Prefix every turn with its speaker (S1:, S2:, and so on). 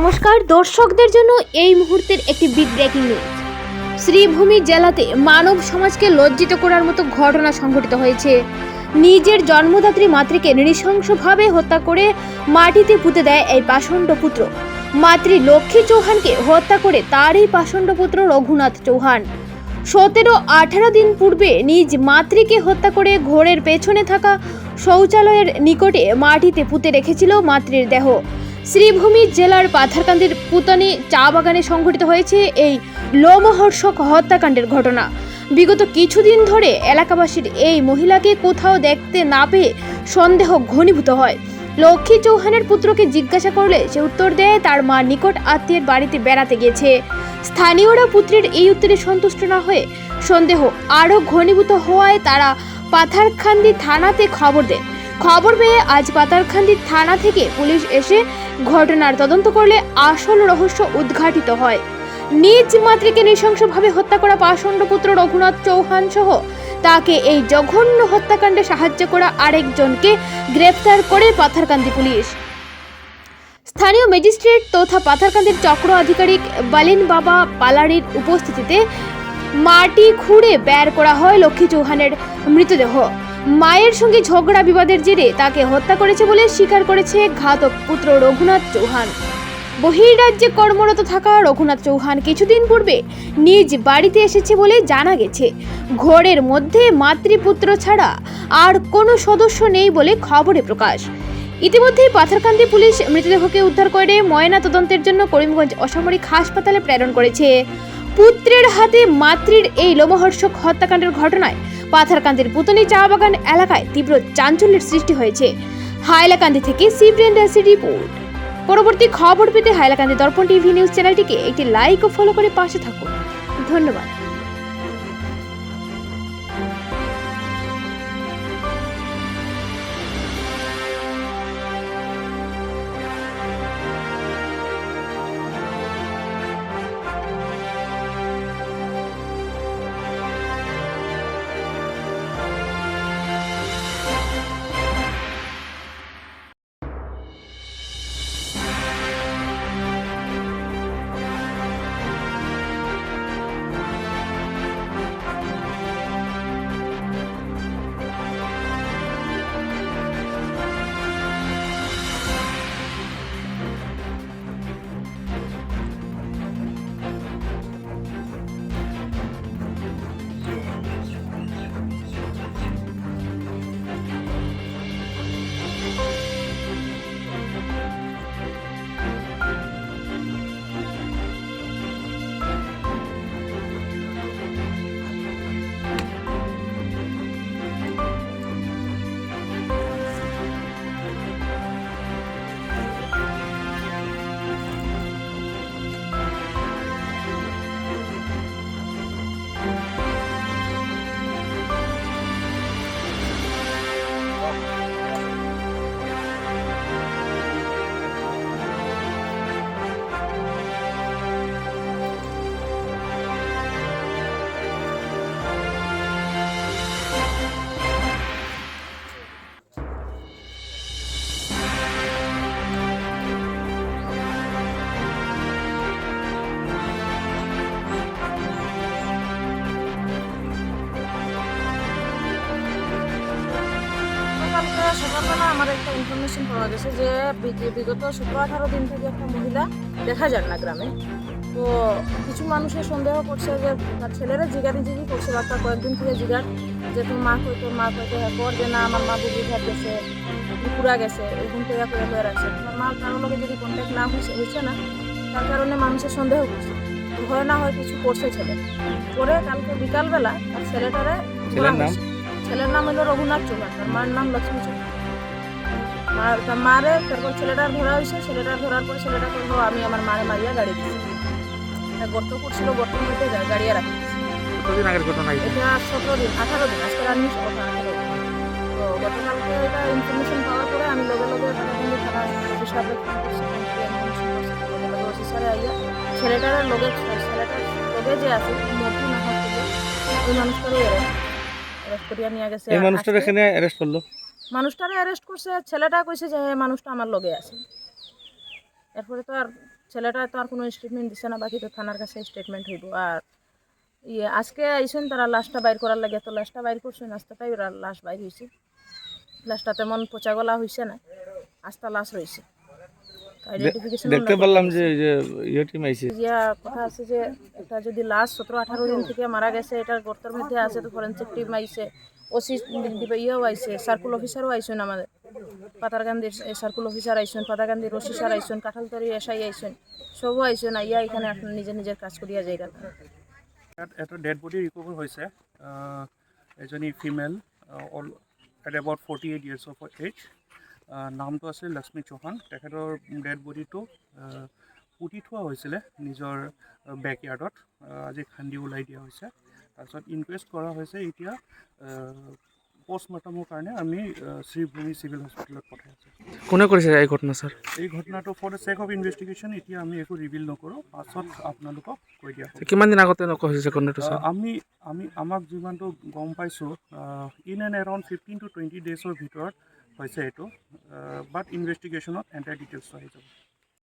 S1: নমস্কার, দর্শকদের জন্য এই মুহূর্তের একটি বিগ ব্রেকিং নিউজ শ্রীভূমি জেলাতে মানব সমাজকে লজ্জিত করার মতো ঘটনা সংঘটিত হয়েছে। নিজের জন্মদাত্রী মাতৃকে নৃশংসভাবে হত্যা করে মাটিতে পুঁতে দেয় এই পাষণ্ড পুত্র। মাতৃ লক্ষ্মী চৌহানকে হত্যা করে তারই পাষণ্ড পুত্র রঘুনাথ চৌহান। সতেরো আঠারো দিন পূর্বে নিজ মাতৃকে হত্যা করে ঘোরের পেছনে থাকা শৌচালয়ের নিকটে মাটিতে পুঁতে রেখেছিল মাতৃর দেহ। শ্রীভূমি জেলার পাথারকান্দির পুতানি চা বাগানে সংঘটিত হয়েছে এই লোমহর্ষক হত্যাকাণ্ডের ঘটনা। বিগত কিছুদিন ধরে এলাকাবাসীর এই মহিলাকে কোথাও দেখতে না পেয়ে সন্দেহ ঘনীভূত হয়। লক্ষ্মী চৌহানের পুত্রকে জিজ্ঞাসা করলে সে উত্তর দেয়, তার মা নিকট আত্মীয়ের বাড়িতে বেড়াতে গিয়েছে। স্থানীয়রা পুত্রের এই উত্তরে সন্তুষ্ট না হয়ে সন্দেহ আরও ঘনীভূত হওয়ায় তারা পাথারখান্দি থানাতে খবর দেন। খবর পেয়ে আজ পাতারখান্দি থানা থেকে পুলিশ এসে ঘটনার তদন্ত করলে আসল রহস্য উদ্ঘাটিত হয়। নিজ মাতৃকে নৃশংসভাবে হত্যা করা পাষণ্ড পুত্র রঘুনাথ চৌহান সহ তাকে এই জঘন্য হত্যাকাণ্ডে সাহায্য করা আরেকজনকে গ্রেফতার করে পাথারকান্দি পুলিশ। স্থানীয় ম্যাজিস্ট্রেট তথা পাথারকান্দির চক্র আধিকারিক বালিন বাবা পালারির উপস্থিতিতে মাটি খুঁড়ে বের করা হয় লক্ষ্মী চৌহানের মৃতদেহ। মায়ের সঙ্গে ঝগড়া বিবাদের জেরে তাকে হত্যা করেছে বলে স্বীকার করেছে ঘাতক পুত্র রঘুনাথ চৌহান। বহির্রাজ্যে কর্মরত থাকা রঘুনাথ চৌহান কিছুদিন পূর্বে নিজ বাড়িতে এসেছে বলে জানা গেছে। ঘরের মধ্যে মাতৃপুত্র ছাড়া আর কোনো সদস্য নেই বলে খবরে প্রকাশ। ইতিমধ্যেই পাথারকান্দি পুলিশ মৃতদেহকে উদ্ধার করে ময়না তদন্তের জন্য করিমগঞ্জ অসামরিক হাসপাতালে প্রেরণ করেছে। পুত্রের হাতে মাতৃর এই লোমহর্ষক হত্যাকাণ্ডের ঘটনায় পাথারকান্দির পুতনি চা বাগান এলাকায় তীব্র চাঞ্চল্যের সৃষ্টি হয়েছে। হাইলাকান্দি থেকে সিপ্রিয়েন ডাসি রিপোর্ট। পরবর্তী খবর পেতে হাইলাকান্দি দর্পণ টিভি নিউজ চ্যানেলটিকে একটি লাইক ও ফলো করে পাশে থাকুন। ধন্যবাদ।
S2: সকালবেলা আমার একটা ইনফরমেশন পাওয়া গেছে যে বিগত সতেরো আঠারো দিন থেকে একটা মহিলা দেখা যায় না গ্রামে। তো কিছু মানুষের সন্দেহ করছে যে তার ছেলেরা জিগারি জিগি করছে বা তার কয়েকদিন থেকে জিগার যে তোর মা কই তোর মা কইতে হ্যাঁ কর যে না আমার মা বুঝি ঘাট গেছে পুরা গেছে এরকম করে করে করে রাখছে তোমার মা কারোর লগে যদি কন্ট্যাক্ট না হয়েছে না তার কারণে মানুষের সন্দেহ করছে। হয় না হয় কিছু করছে ছেলে। পরে কালকে বিকালবেলা তার ছেলেটারে
S3: ছেলের নাম?
S2: ছেলের নাম হলো রঘুনাথ চৌহান তার মার নাম লক্ষ্মী চৌহান। মার তার মারে তারপর ছেলেটার ধরা হয়েছে ছেলেটার ধরার পর ছেলেটা করল আমি আমার মারে মারিয়া গাড়ি দিয়েছি গর্ত করছিল গর্তের মধ্যে গাড়িয়ে রাখি
S3: কতদিন আগের ঘটনা এটা?
S2: সতেরো দিন আঠারো দিন আজকে রানিং কথা আঠারো তো গতকালকে এটা ইনফরমেশন পাওয়ার পরে আমি লগে লগে থানা ইনফরমেশন করছি লগে লগে অফিসারে আইয়া ছেলেটার লগে ছেলেটার লগে যে আছে মধ্যে না হচ্ছে ওই মানুষটারও অ্যারেস্ট করিয়া নিয়ে গেছে।
S3: এই মানুষটার এখানে অ্যারেস্ট করল?
S2: মানুষটারে অ্যারেস্ট করছে ছেলেটা কইছে যে হ্যাঁ, মানুষটা আমার লগে আছে। এরপরে তো আর ছেলেটা তো আর কোনো স্টেটমেন্ট দিছে না বাকি তো থানার কাছে স্টেটমেন্ট হইব। আর ইয়ে আজকে আইসেন তারা লাশটা বাইর করার লাগে তো লাশটা বাইর করছেন আস্তাটাই ওরা লাশ বাইর হয়েছে লাশটা তেমন পচা গলা হয়েছে না আস্তা লাশ রয়েছে
S3: দেখতে পারলাম যে যে ইয়ে টিম আইছে।
S2: ইয়া কথা আছে যে এটা যদি লাস্ট সতেরো আঠারো দিন থেকে মারা গেছে এটার গর্তের মধ্যে আছে তো ফরেন্সিক টিম আইছে ওসি ইয়েও আইছে সার্কুল অফিসারও আইসেন আমাদের। পাতারকান্দির সার্কুল অফিসার আইসেন পাতারকান্দির ওসি স্যার আইসেন কাঁঠালতরি এসআই আইসেন সবও আইসেন আইয়া এখানে আপনার নিজের নিজের কাজ করিয়া যায়
S4: ইয়াত এটা ডেড বডি হৈছে আহ, এজনী female all at about forty eight years of age নামটো আছিল লক্ষ্মী চৌহান। তেখেতৰ ডেড বডিটো পুতি থোৱা হৈছিলে নিজৰ বেকয়াৰ্ডত আজি খান্দি ওলাই দিয়া হৈছে। তাৰপিছত ইনকুৱেষ্ট কৰা হৈছে এতিয়া পষ্টমৰ্টমৰ কাৰণে আমি শ্ৰীভূমি চিভিল হস্পিটেলত পঠাই আছোঁ।
S3: কোনে কৰিছে এই ঘটনা স্যাৰ
S4: এই ঘটনাটো for the check of investigation এতিয়া আমি একো ৰিভিল নকৰোঁ। পাছত আপোনালোকক কৈ দিয়া
S3: কিমান দিন আগতে নকোৱা হৈছে ঘটনাটো
S4: আমি আমি আমাক যিমানটো গম পাইছোঁ in and around fifteen to twenty ডেইজৰ ভিতৰত হৈছে সেইটো বাট ইনভেষ্টিগেশ্যনত এণ্টায়াৰ ডিটেইলছ আহি যাব।